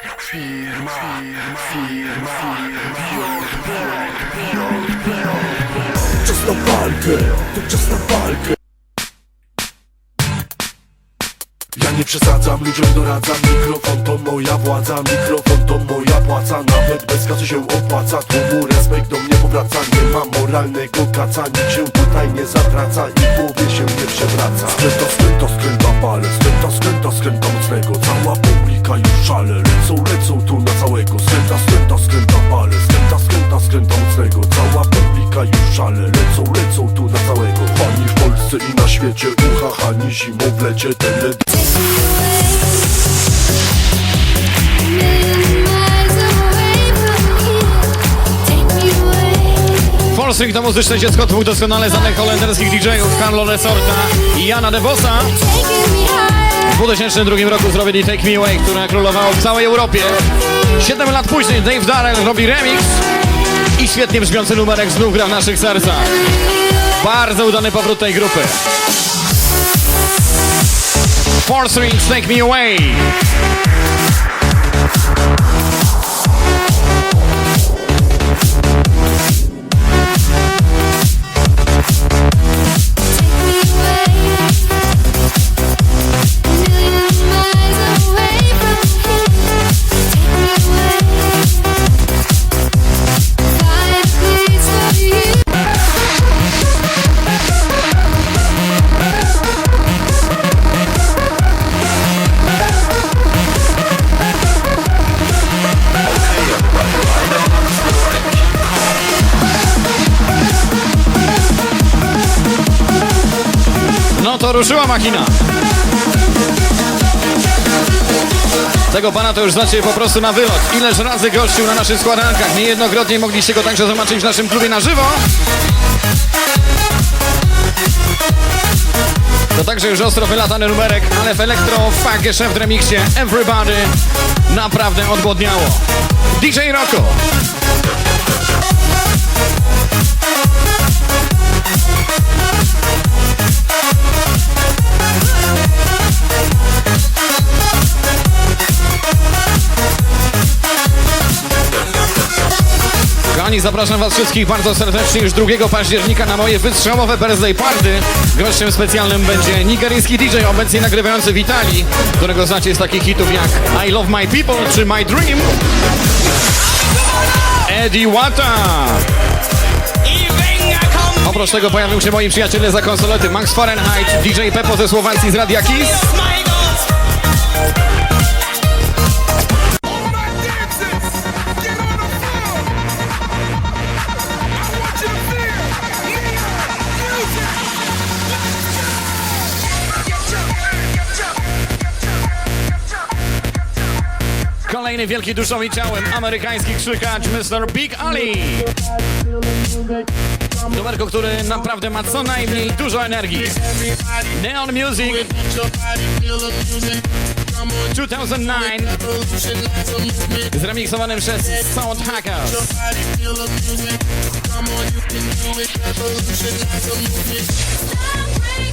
Firma, firma, firma, Czas na walkę, to czas na walkę. Ja nie przesadzam, ludziom doradzam Mikrofon to moja władza, mikrofon to moja płaca Nawet bez kasy się opłaca, tłumu respekt do mnie powraca Nie ma moralnego kaca, nikt się tutaj nie zatraca I w głowie się nie przewraca. Skręta, skręta, skręta palec Skręta, skręta, skręta mocnego. Cała publika już szale Lecą, lecą tu na całego. Skręta, skręta, skręta palec Skręta, skręta, skręta mocnego. Cała publika już szale Lecą, lecą tu na całego. Pani w Polsce i na świecie Ucha, hani zimą w lecie Tele Polsynk to muzyczne dziecko dwóch doskonale znanych holenderskich DJ-ów Carlo Resorta i Jana De Bossa. W 2002 roku zrobili Take Me Away, które królowało w całej Europie. 7 lat później Dave Darrell robi remix i świetnie brzmiący numerek znów gra w naszych sercach. Bardzo udany powrót tej grupy. Four Strings Take Me Away. Ruszyła machina. Tego pana to już znacie po prostu na wylot. Ileż razy gościł na naszych składankach. Niejednokrotnie mogliście go także zobaczyć w naszym klubie na żywo. To także już ostro wylatany numerek, ale w elektro funkie szef w Everybody naprawdę odbłodniało. DJ Rocco. Kochani, zapraszam was wszystkich bardzo serdecznie już 2 października na moje wystrzałowe birthday party. Gościem specjalnym będzie nigeryjski DJ obecnie nagrywający w Italii, którego znacie z takich hitów jak I Love My People czy My Dream. Eddie Wata. Oprócz tego pojawią się moi przyjaciele za konsolety Max Fahrenheit, DJ Pepo ze Słowacji z Radia Kiss. Kolejny wielki duszą i ciałem amerykański krzykacz Mr. Big Ali. Numerko, który naprawdę ma co najmniej dużo energii. Neon Music 2009 zremiksowanym przez Sound Hackers. Come on, you can do it. Revolution a movement.